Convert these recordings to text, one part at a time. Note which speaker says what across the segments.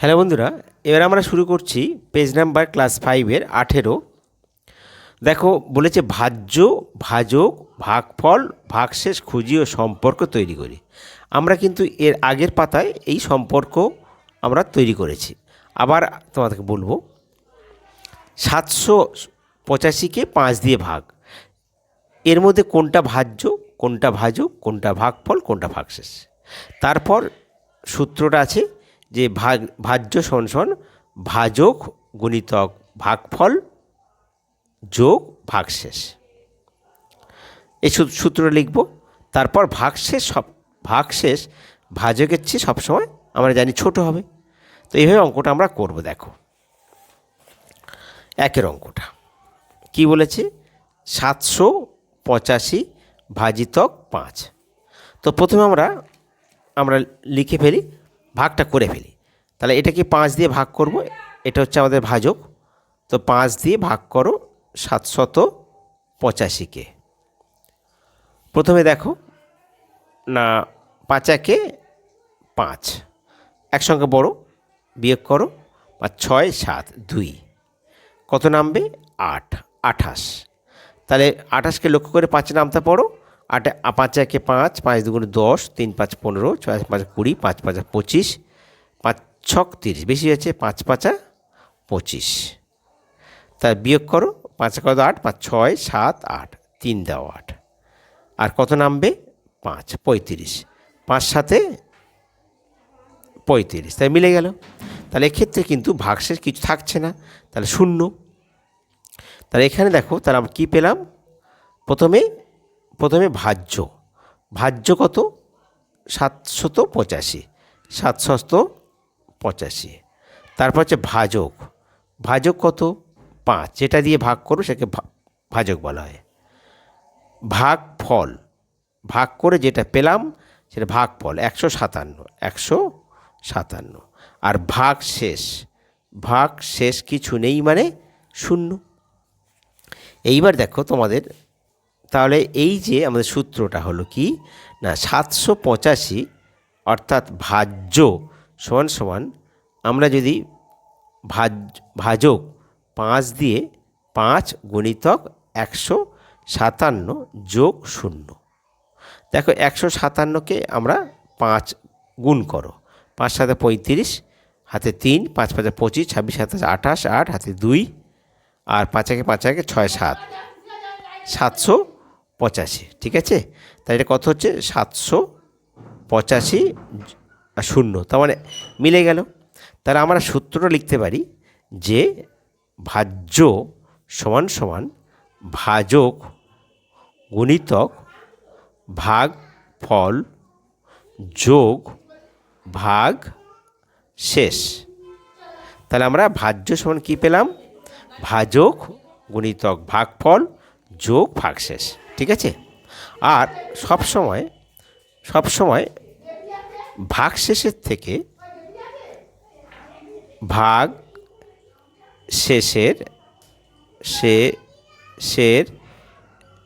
Speaker 1: Hello বন্ধুরা, এবার আমরা শুরু করছি পেজ নাম্বার ক্লাস ফাইভের আঠেরো। দেখো, বলেছে ভাজ্য, ভাজক, ভাগফল, ভাগশেষ, খুঁজি ও সম্পর্ক তৈরি করি। আমরা কিন্তু এর আগের পাতায় এই সম্পর্ক আমরা তৈরি করেছি। আবার তোমাদেরকে বলব, সাতশো পঁচাশিকে পাঁচ দিয়ে ভাগ। এর মধ্যে কোনটা ভাজ্য, কোনটা ভাজক, কোনটা ভাগফল, কোনটা ভাগশেষ? তারপর সূত্রটা আছে যে ভাগ, ভাজ্য সমান ভাজক গুণিতক ভাগফল যোগ ভাগশেষ। এই সূ- সূত্রটা লিখব। তারপর ভাগশেষ সব, ভাগশেষ ভাজকের চেয়ে সবসময় আমরা জানি ছোট হবে। তো এইভাবে অঙ্কটা আমরা করব, দেখো। একের অঙ্কটা। কি বলেছে? সাতশো পঁচাশি ভাজিতক পাঁচ। তো প্রথমে আমরা আমরা লিখে ফেলি ভাগটা করে ফেলি। তাহলে এটাকে পাঁচ দিয়ে ভাগ করব, এটা হচ্ছে আমাদের ভাজক। তো পাঁচ দিয়ে ভাগ করো সাতশত পঁচাশিকে। প্রথমে দেখো, না, পাঁচ একে পাঁচ। একসঙ্গে বড়, বিয়োগ করো, পাঁচ, ছয়, সাত, দুই। কত নামবে? আট, আঠাশ। তাহলে আঠাশকে লক্ষ্য করে পাঁচে নামতে পড়ো আট পাঁচ একে পাঁচ পাঁচ দুগুণে দশ, তিন পাঁচ পনেরো, ছয় পাঁচ কুড়ি, পাঁচ পাঁচা পঁচিশ, পাঁচ ছক তিরিশ, বেশি হয়েছে পাঁচ পাঁচা পঁচিশ। তার বিয়োগ করো, পাঁচ কত আট? পাঁচ ছয়, সাত, আট, তিন দাও আট। আর কত নামবে? পাঁচ, পঁয়ত্রিশ। পাঁচ সাথে পঁয়ত্রিশ। তাই মিলে গেল। তাহলে এক্ষেত্রে কিন্তু ভাগশেষ কিছু থাকছে না। তাহলে শূন্য। তাহলে এখানে দেখো, তাহলে আমরা কী পেলাম? প্রথমে প্রথমে ভাজ্য। ভাজ্য কত? সাতশত পঁচাশি। সাতশত পঁচাশি। তারপর হচ্ছে ভাজক। ভাজক কত? পাঁচ। যেটা দিয়ে ভাগ করো সেকে ভাজক বলা হয়। ভাগ ফল। ভাগ করে যেটা পেলাম সেটা ভাগ ফল। একশো সাতান্ন। একশো সাতান্ন। আর ভাগ শেষ। ভাগ শেষ কিছু নেই মানে শূন্য। এইবার দেখো তোমাদের তাহলে এই যে আমাদের সূত্রটা হলো কি? না, সাতশো পঁচাশি অর্থাৎ ভাজ্য সমান সমান আমরা যদি ভাজ ভাজক পাঁচ দিয়ে পাঁচ গুণিতক একশো সাতান্ন যোগ শূন্য। দেখো, একশো সাতান্নকে আমরা পাঁচ গুণ করো। পাঁচ সাথে পঁয়ত্রিশ, হাতে তিন, পাঁচ পাঁচে পঁচিশ, ছাব্বিশ সাতাশ আঠাশ, আট, হাতে দুই, আর পাঁচ একে পাঁচ একে ছয় সাত। সাতশো পঁচাশি, ঠিক আছে? তাই এটা কত হচ্ছে? সাতশো পঁচাশি শূন্য, তার মানে মিলে গেল। তাহলে আমরা সূত্রটা লিখতে পারি যে ভাজ্য সমান সমান ভাজক গুণিতক ভাগ ফল যোগ ভাগ শেষ। তাহলে আমরা ভাজ্য সমান কী পেলাম? ভাজক গুণিতক ভাগফল যোগ ভাগশেষ ঠিক আছে? আর সব সময় সব সময় ভাগ শেষের থেকে ভাগ শেষের, সে শের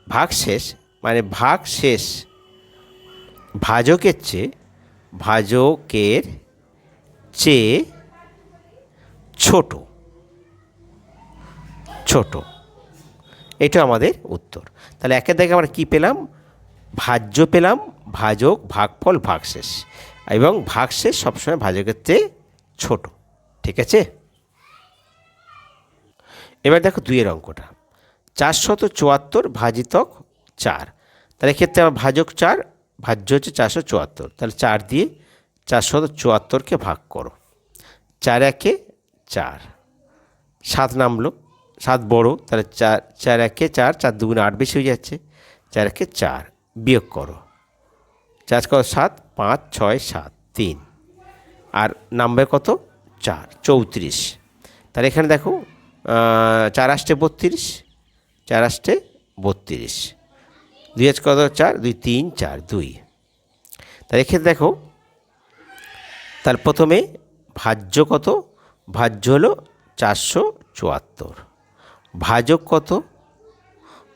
Speaker 1: ভাগ শেষ মানে ভাগ শেষ, ভাজকের চেয়ে ভাজকের চেয়ে ছোট ছোট। এটা আমাদের উত্তর। তাহলে একের দেখে আমরা কী পেলাম? ভাজ্য পেলাম, ভাজক, ভাগফল, ভাগশেষ। এবং ভাগশেষ সবসময় ভাজকের চেয়ে ছোট। ঠিক আছে? এবার দেখো দুইয়ের অঙ্কটা। চারশত চুয়াত্তর ভাজিতক চার। তাহলে এক্ষেত্রে আমার ভাজক চার, ভাজ্য হচ্ছে চারশো চুয়াত্তর। তাহলে চার দিয়ে চারশত চুয়াত্তরকে ভাগ করো। চার একে চার। সাত নামলো। সাত বড়, তাহলে চার চার একে চার চার দুগুণে আট বেশি হয়ে যাচ্ছে। চার একে চার, বিয়োগ করো। চার কত? সাত, পাঁচ, ছয়, সাত, তিন। আর নাম্বার কত? চার, চৌত্রিশ। তাহলে এখানে দেখো চার আষ্টে বত্রিশ, চার আষ্টে বত্রিশ। দুই আজ কত? চার, দুই, তিন, চার, দুই। তাহলে এক্ষেত্রে দেখো, তার প্রথমে ভাজ্য কত? ভাজ্য হলো চারশো চুয়াত্তর। ভাজক কত?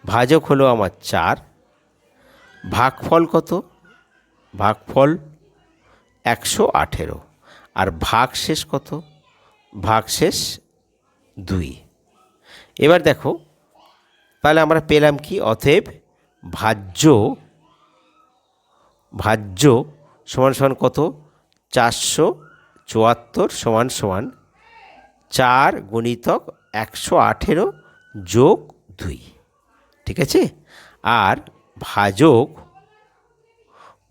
Speaker 1: ভাজক হলো আমার চার। ভাগফল কত? ভাগফল একশো আঠেরো। আর ভাগ শেষ কত? ভাগ শেষ দুই। এবার দেখো, তাহলে আমরা পেলাম কি? অতএব ভাজ্য ভাজ্য সমান সমান কত? চারশো চুয়াত্তর সমান সমান চার গণিতক একশো আঠেরো যোগ দুই, ঠিক আছে? আর ভাজক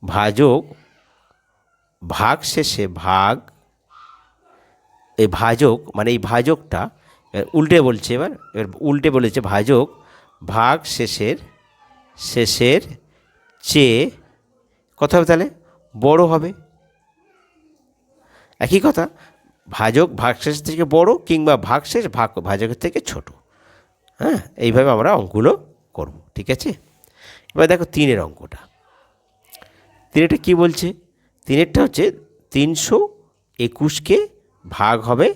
Speaker 1: ভাজক ভাগ শেষে ভাগ, এই ভাজক মানে এই ভাজকটা উল্টে বলছে এবার এবার উল্টে বলেছে ভাজক ভাগ শেষের শেষের চেয়ে কত হবে তাহলে? বড় হবে। একই কথা, ভাজক ভাগ ভাগশেষ থেকে বড় কিংবা ভাগশেষ ভাগ, ভাজকের থেকে ছোট। হ্যাঁ এইভাবে আমরা অঙ্কগুলো করব, ঠিক আছে? এবার দেখো তিনের অঙ্কটা। তিনেরটা কী বলছে? তিনেরটা হচ্ছে তিনশো একুশকে ভাগ হবে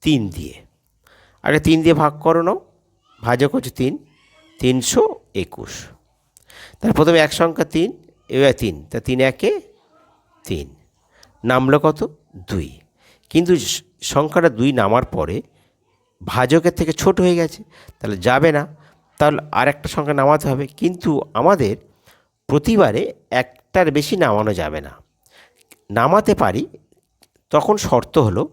Speaker 1: তিন দিয়ে। আগে তিন দিয়ে ভাগ করো নাও, ভাজক হচ্ছে তিন, তিনশো একুশ। তার প্রথমে এক সংখ্যা তিন, এবার তিন, তা তিন একে তিন। নামলো কত? দুই। কিন্তু সংখ্যাটা দুই নামার পরে ভাজকের থেকে ছোট হয়ে গেছে, তাহলে যাবে না। তাহলে আর একটা সংখ্যা নামাতে হবে। কিন্তু আমাদের প্রতিবারে একটার বেশি নামানো যাবে না। নামাতে পারি, তখন শর্ত হলো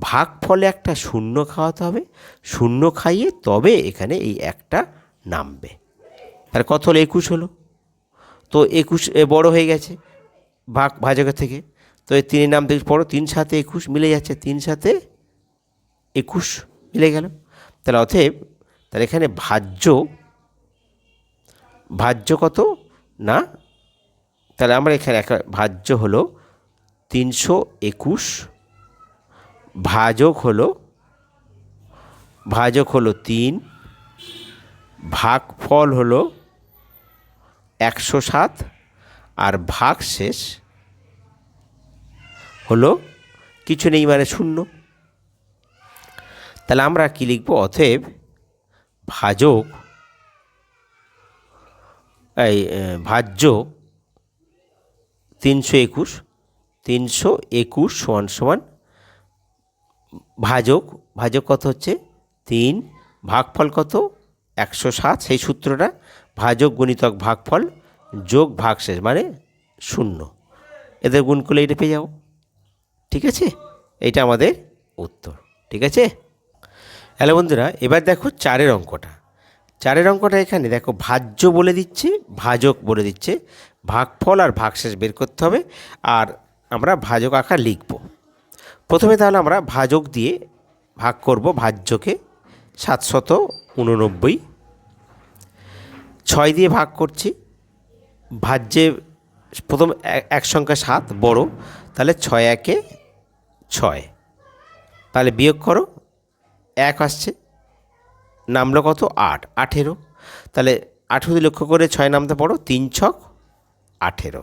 Speaker 1: ভাগ ফলে একটা শূন্য খাওয়াতে হবে, শূন্য খাইয়ে তবে এখানে এই একটা নামবে। আর কত হলো? একুশ হলো। তো একুশ এ বড় হয়ে গেছে ভাগ ভাজকের থেকে। তো এই তিনের নাম থেকে পড়ো, তিন সাথে একুশ মিলে যাচ্ছে, তিন সাথে একুশ। মিলে গেল। তাহলে অতএব, তাহলে এখানে ভাজ্য ভাজ্য কত? না? তাহলে আমরা এখানে একটা ভাজ্য হলো তিনশো একুশ, ভাজক হলো ভাজক হলো তিন, ভাগফল হলো একশো সাত, আর ভাগ শেষ হলো, কিছু নেই মানে শূন্য। তাহলে আমরা কি লিখব? অতএব ভাজক, এই ভাজ্য তিনশো একুশ তিনশো একুশ সমান সমান ভাজক ভাজক কত হচ্ছে? তিন, ভাগফল কত? একশো সাত, সেই সূত্রটা ভাজক গুণিতক ভাগফল যোগ ভাগশেষ মানে শূন্য। এদের গুণ করলে এটা পেয়ে যাব। ঠিক আছে? এটা আমাদের উত্তর। ঠিক আছে? হ্যালো বন্ধুরা, এবার দেখো চারের অঙ্কটা। চারের অঙ্কটা এখানে দেখো ভাজ্য বলে দিচ্ছে, ভাজক বলে দিচ্ছে। ভাগফল আর ভাগশেষ বের করতে হবে, আর আমরা ভাজক আকার লিখব। প্রথমে তাহলে আমরা ভাজক দিয়ে ভাগ করব ভাজ্যকে সাতশত উননব্বই। ছয় দিয়ে ভাগ করছি, ভাজ্যে প্রথম এক সংখ্যা সাত, বড়, তাহলে ছয় একে ছয়। তাহলে বিয়োগ করো এক আসছে, নামলো কত? আট, আঠেরো। তাহলে আঠেরো লক্ষ্য করে ছয় নামতে পড়ো তিন ছক আঠেরো।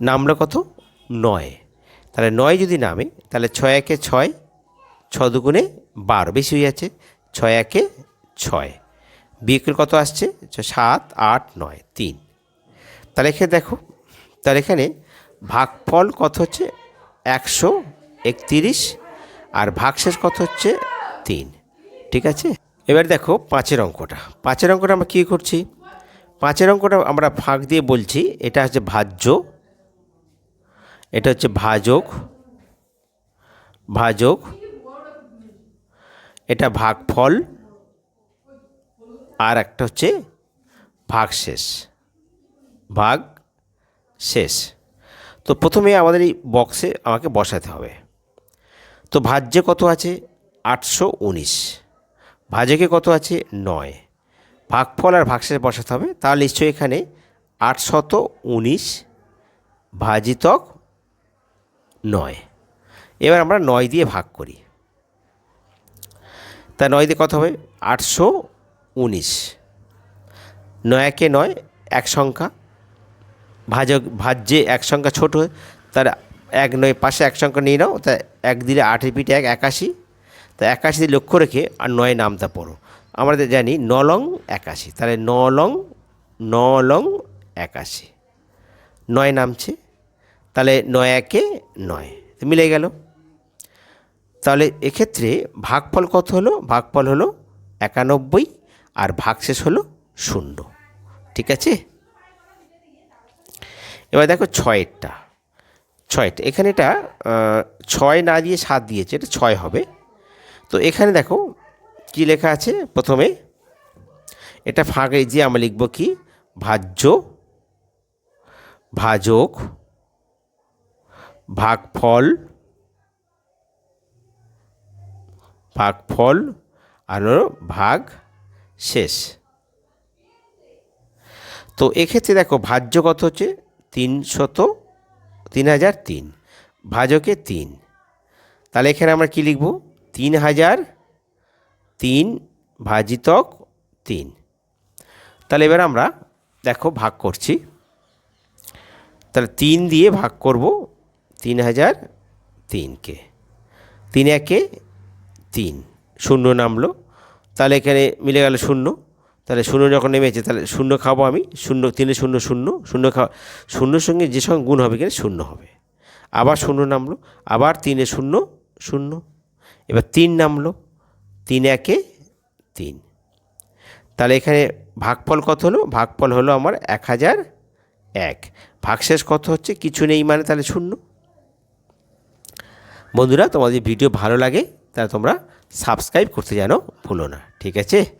Speaker 1: নামলো কত? নয়। তাহলে নয় যদি নামে, তাহলে ছয় একে ছয়, ছ দুগুণে বারো, বেশি হয়ে যাচ্ছে, ছয় একে ছয়। বিয়োগের কত আসছে? সাত, আট, নয়, তিন। তাহলে এখানে দেখো, তাহলে এখানে ভাগফল কত হচ্ছে? একশো একতিরিশ আর ভাগশেষ কত হচ্ছে? তিন। ঠিক আছে? এবার দেখো পাঁচের অঙ্কটা। পাঁচের অঙ্কটা আমরা কী করছি? পাঁচের অঙ্কটা আমরা ফাঁক দিয়ে বলছি, এটা হচ্ছে ভাজ্য, এটা হচ্ছে ভাজক ভাজক, এটা ভাগফল, আর একটা হচ্ছে ভাগশেষ ভাগ শেষ। তো প্রথমে আমাদের এই বক্সে আমাকে বসাতে হবে। তো ভাজ্যে কত আছে? আটশো উনিশ। ভাজকে কত আছে? নয়। ভাগফল আর ভাগশেষ বসাতে হবে। তাহলে নিশ্চয়ই এখানে আটশত উনিশ ভাজিতক নয়। এবার আমরা নয় দিয়ে ভাগ করি। তা নয় দিয়ে কত হবে? আটশো উনিশ। নয়কে নয়, এক সংখ্যা। ভাজক ভাজ্যে এক সংখ্যা ছোট তার এক নয় পাশে এক সংখ্যা নিয়ে নাও। তা এক দিলে আটের পিঠে এক একাশি। তা একাশি লক্ষ্য রেখে আর নয় নামটা পড়ো। আমরা জানি নলং একাশি। তাহলে নলং নলং একাশি। নয় নামছে। তাহলে নয় একে নয়। মিলে গেল। তাহলে এক্ষেত্রে ভাগফল কত হলো? ভাগফল হলো একানব্বই আর ভাগশেষ হলো শূন্য। ঠিক আছে? এবার দেখো ছয়েরটা। ছয়টা। এখানে এটা ছয় না দিয়ে সাত দিয়েছে, এটা ছয় হবে। তো এখানে দেখো কি লেখা আছে প্রথমে, এটা ফাঁকে দিয়ে আমরা লিখব কি? ভাজ্য, ভাজক, ভাগফল ভাগফল, আর ভাগ শেষ। তো এক্ষেত্রে দেখো ভাজ্য কত হচ্ছে? তিনশত তিন হাজার তিন। ভাজকে তিন। তাহলে এখানে আমরা কি লিখব? তিন হাজার তিন ভাজিতক তিন। তাহলে এবার আমরা দেখো ভাগ করছি। তাহলে তিন দিয়ে ভাগ করব তিন হাজার তিনকে। তিন একে তিন। শূন্য নামলো। তাহলে এখানে মিলে গেল শূন্য। তাহলে শূন্য যখন নেমেছে, তাহলে শূন্য খাব আমি, শূন্য তিনে শূন্য শূন্য শূন্য খাওয়া, শূন্যর সঙ্গে যে সঙ্গে গুণ হবে এখানে শূন্য হবে। আবার শূন্য নামলো, আবার তিনে শূন্য শূন্য। এবার তিন নামলো, তিন একে তিন। তাহলে এখানে ভাগফল কত হলো? ভাগফল হলো আমার এক হাজার এক। ভাগশেষ কত হচ্ছে? কিছু নেই মানে তাহলে শূন্য। বন্ধুরা, তোমাদের ভিডিও ভালো লাগে, তাহলে তোমরা সাবস্ক্রাইব করতে যেন ভুলো না, ঠিক আছে?